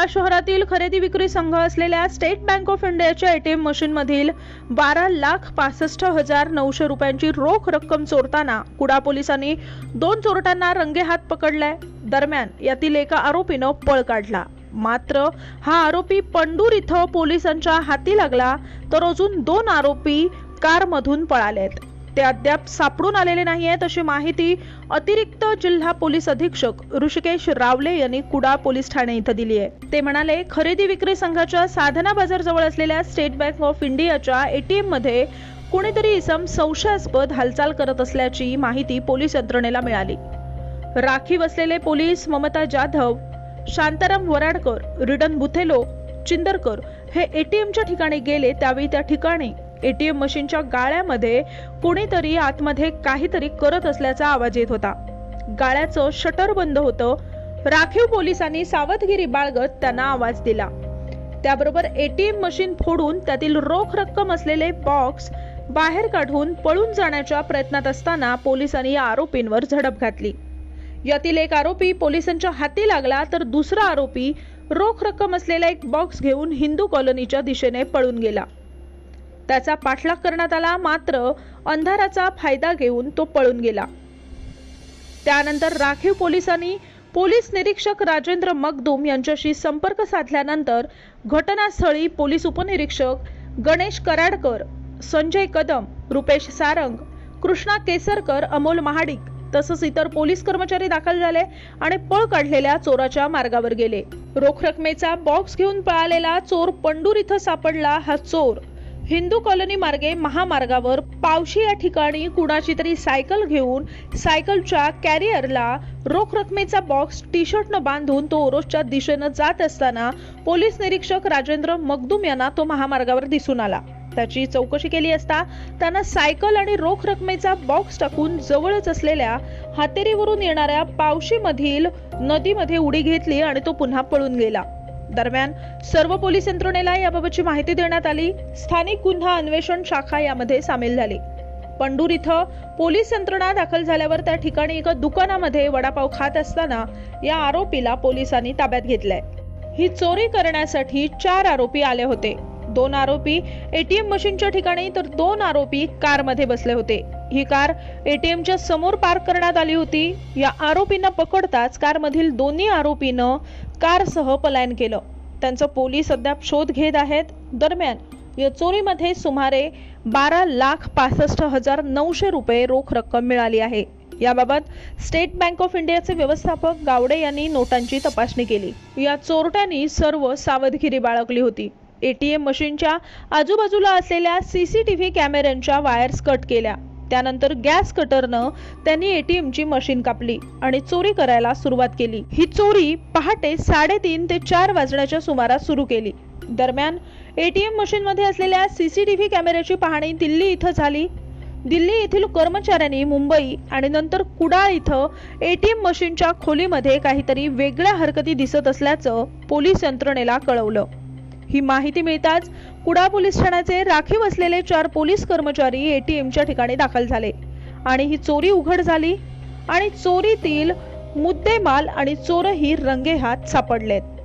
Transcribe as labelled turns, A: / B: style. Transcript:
A: या शहरातील खरेदी विक्री संघ असलेल्या स्टेट बँक ऑफ इंडियाच्या एटीएम मशीन मधील बारा लाख पासष्ट हजार नऊशे रुपयांची रोख रक्कम चोरताना कुडा पोलिसांनी दोन चोरट्यांना रंगेहात पकडलाय. दरम्यान यातील एका आरोपीनं पळ काढला. मात्र हा आरोपी पंडूर इथं पोलिसांच्या हाती लागला तर अजून दोन आरोपी कारमधून पळालेत. ते अद्याप सापडून आलेले नाही आहेत अशी माहिती अतिरिक्त जिल्हा पोलीस अधीक्षक ऋषिकेश रावले यांनी कुडाळ पोलीस ठाणे इथं दिली आहे. ते म्हणाले खरेदी विक्री संघाच्या साधना बाजार जवळ असलेल्या स्टेट बँक ऑफ इंडियाच्या एटीएममध्ये कुणीतरी इसम संशयास्पद हालचाल करत असल्याची माहिती पोलीस यंत्रणेला मिळाली. राखीव असलेले पोलीस ममता जाधव शांताराम वराडकर रिडन बुथेलो चिंदरकर हे एटीएमच्या ठिकाणी गेले त्यावेळी त्या ठिकाणी एटीएम मशीनच्या गाळ्यामध्ये कोणीतरी आतमध्ये काहीतरी करत असल्याचा आवाज येत होता. गाळ्याचं शटर बंद होतं. राखीव पोलिसांनी सावधगिरी बाळगत त्यांना आवाज दिला. त्याबरोबर एटीएम मशीन फोडून त्यातील रोख रक्कम असलेले बॉक्स बाहेर काढून पळून जाण्याच्या प्रयत्नात असताना पोलिसांनी या आरोपींवर झडप घातली. यातील एक आरोपी पोलिसांच्या हाती लागला तर दुसरा आरोपी रोख रक्कम असलेला एक बॉक्स घेऊन हिंदू कॉलनीच्या दिशेने पळून गेला. त्याचा पाठलाग करण्यात आला मात्र अंधाराचा फायदा घेऊन तो पळून गेला. त्यानंतर राखीव पोलिसांनी पोलीस निरीक्षक राजेंद्र मगदूम यांच्याशी संपर्क साधल्यानंतर घटनास्थळी पोलीस उपनिरीक्षक गणेश कराडकर संजय कदम रुपेश सारंग कृष्णा केसरकर अमोल महाडिक तसंच इतर पोलीस कर्मचारी दाखल झाले आणि पळ काढलेल्या चोराच्या मार्गावर गेले. रोख रकमेचा बॉक्स घेऊन पळालेला चोर पंडूर इथं सापडला हा चोर. हिंदू कॉलनी मार्गे महामार्गावर पावशी या ठिकाणी कुणाची तरी सायकल घेऊन सायकलच्या कॅरियरला रोख रकमेचा बॉक्स टी शर्टनं बांधून तो ओरोसच्या दिशेनं जात असताना पोलीस निरीक्षक राजेंद्र मगदूम यांना तो महामार्गावर दिसून आला. त्याची चौकशी केली असता त्यांना सायकल आणि रोख रकमेचा बॉक्स टाकून जवळच असलेल्या हातेरीवरून येणाऱ्या पावशीमधील नदीमध्ये उडी घेतली आणि तो पुन्हा पळून गेला. दरम्यान सर्व पोलीस यंत्रणेला याबाबतची माहिती देण्यात आली. स्थानिक गुन्हा अन्वेषण शाखा यामध्ये सामील झाली. पंडूर इथं पोलीस यंत्रणा दाखल झाल्यावर त्या ठिकाणी एका दुकानामध्ये वडापाव खात असताना या आरोपीला पोलिसांनी ताब्यात घेतलाय. ही चोरी करण्यासाठी चार आरोपी आले होते. दोन आरोपी एटीएम मशीनच्या ठिकाणी तर दोन आरोपी कारमध्ये बसले होते. ही कार एटीएमच्या समोर पार्क करण्यात आली होती. या आरोपींना पकडताच कारमधील दोन्ही आरोपीनं कारसह पलायन केलं. त्यांचं पोलीस अद्याप शोध घेत आहेत. दरम्यान या चोरीमध्ये सुमारे बारा लाख पासष्ट हजार नऊशे रुपये रोख रक्कम मिळाली आहे. याबाबत स्टेट बँक ऑफ इंडियाचे व्यवस्थापक गावडे यांनी नोटांची तपासणी केली. या चोरट्यांनी सर्व सावधगिरी बाळगली होती. एटीएम मशीनच्या आजूबाजूला असलेल्या सीसीटीव्ही कॅमेऱ्यांच्या वायर्स कट केल्या. त्यानंतर गॅस कटरनं त्यांनी एटीएमची मशीन कापली आणि चोरी करायला सुरुवात केली. ही चोरी पहाटे साडेतीन ते चार वाजण्याच्या सुमारास सुरू केली. दरम्यान एटीएम मशीन मध्ये असलेल्या सीसीटीव्ही कॅमेऱ्याची पाहणी दिल्ली इथं झाली. दिल्ली येथील कर्मचाऱ्यांनी मुंबई आणि नंतर कुडाळ इथं एटीएम मशीनच्या खोलीमध्ये काहीतरी वेगळ्या हरकती दिसत असल्याचं पोलीस यंत्रणेला कळवलं. ही माहिती मिळताच कुडा पोलीस ठाण्याचे राखीव असलेले चार पोलीस कर्मचारी एटीएमच्या ठिकाणी दाखल झाले. आणि ही चोरी उघड झाली आणि चोरीतील मुद्देमाल आणि चोरही रंगेहात सापडलेत.